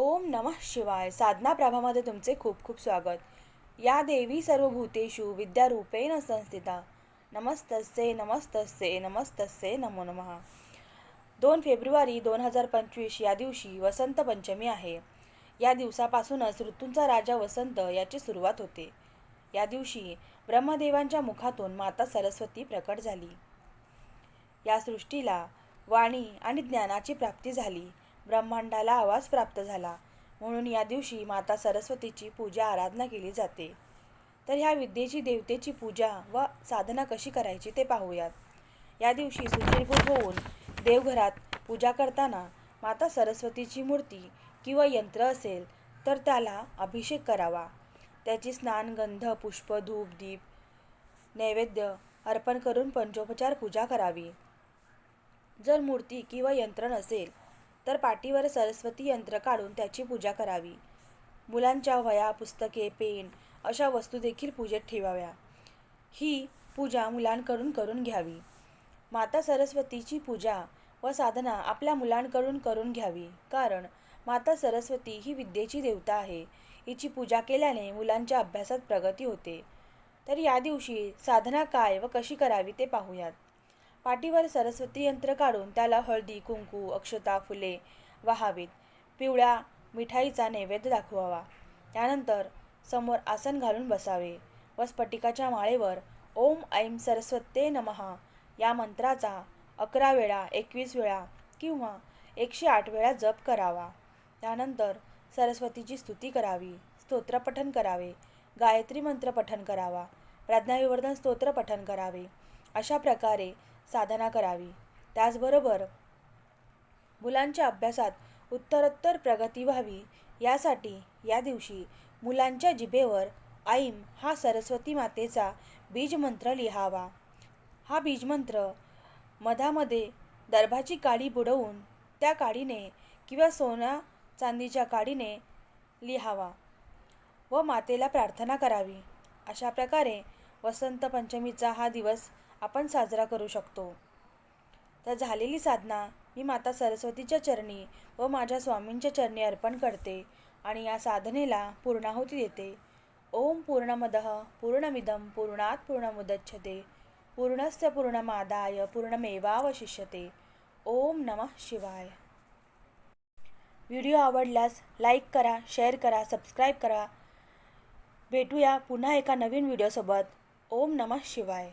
ओम नमः शिवाय. साधना प्रभामध्ये तुमचे खूप खूप स्वागत. या देवी सर्व भूतेषु विद्यारूपेण संस्थिता. नमस्तस्ये नमस्तस्ये नमस्तस्ये नमो नमः. दोन फेब्रुवारी दोन हजार पंचवीस या दिवशी वसंत पंचमी आहे. या दिवसापासूनच ऋतूंचा राजा वसंत याची सुरुवात होते. या दिवशी ब्रह्मदेवांच्या मुखातून माता सरस्वती प्रकट झाली. या सृष्टीला वाणी आणि ज्ञानाची प्राप्ती झाली. ब्रह्मांडाला आवाज प्राप्त झाला. म्हणून या दिवशी माता सरस्वतीची पूजा आराधना केली जाते. तर ह्या विद्येची देवतेची पूजा व साधना कशी करायची ते पाहूयात. या दिवशी सुचिरभूत होऊन देवघरात पूजा करताना माता सरस्वतीची मूर्ती किंवा यंत्र असेल तर त्याला अभिषेक करावा. त्याची स्नान गंध पुष्प धूप दीप नैवेद्य अर्पण करून पंचोपचार पूजा करावी. जर मूर्ती किंवा यंत्र नसेल तर पाठीवर सरस्वती यंत्र काढून त्याची पूजा करावी. मुलांच्या वया पुस्तके पेन अशा वस्तू देखील पूजेत ठेवाव्या. ही पूजा मुलांकडून करून घ्यावी. माता सरस्वतीची पूजा व साधना आपल्या मुलांकडून करून घ्यावी. कारण माता सरस्वती ही विद्येची देवता आहे. हिची पूजा केल्याने मुलांच्या अभ्यासात प्रगती होते. तर या दिवशी साधना काय व कशी करावी ते पाहूयात. पाठीवर सरस्वती यंत्र काढून त्याला हळदी कुंकू अक्षता फुले वाहावीत. पिवळ्या मिठाईचा नैवेद्य दाखवावा. त्यानंतर समोर आसन घालून बसावे. व स्फटिकाच्या माळेवर ओम ऐं सरस्वते नमहा या मंत्राचा अकरा वेळा एकवीस वेळा किंवा एकशे आठ वेळा जप करावा. त्यानंतर सरस्वतीची स्तुती करावी स्तोत्रपठन करावे गायत्री मंत्र पठन करावा प्रज्ञाविवर्धन स्तोत्र पठन करावे. अशा प्रकारे साधना करावी. त्याचबरोबर मुलांच्या अभ्यासात उत्तरोत्तर प्रगती व्हावी. यासाठी या दिवशी मुलांच्या जिभेवर ऐम हा सरस्वती मातेचा बीजमंत्र लिहावा. हा बीजमंत्र मधामध्ये दर्भाची काडी बुडवून त्या काडीने किंवा सोना चांदीच्या काडीने लिहावा व मातेला प्रार्थना करावी. अशा प्रकारे वसंत पंचमीचा हा दिवस आपण साजरा करू शकतो. तर झालेली साधना मी माता सरस्वतीच्या चरणी व माझ्या स्वामींच्या चरणी अर्पण करते आणि या साधनेला पूर्णाहुती देते. ओम पूर्णमदः पूर्णमिदं पूर्णात पूर्णमुदच्छते. पूर्णस्य पूर्णमादाय पूर्णमेवावशिष्यते. ओम नमः शिवाय. व्हिडिओ आवडल्यास लाईक करा शेअर करा सबस्क्राईब करा. भेटूया पुन्हा एका नवीन व्हिडिओसोबत. ओम नमः शिवाय.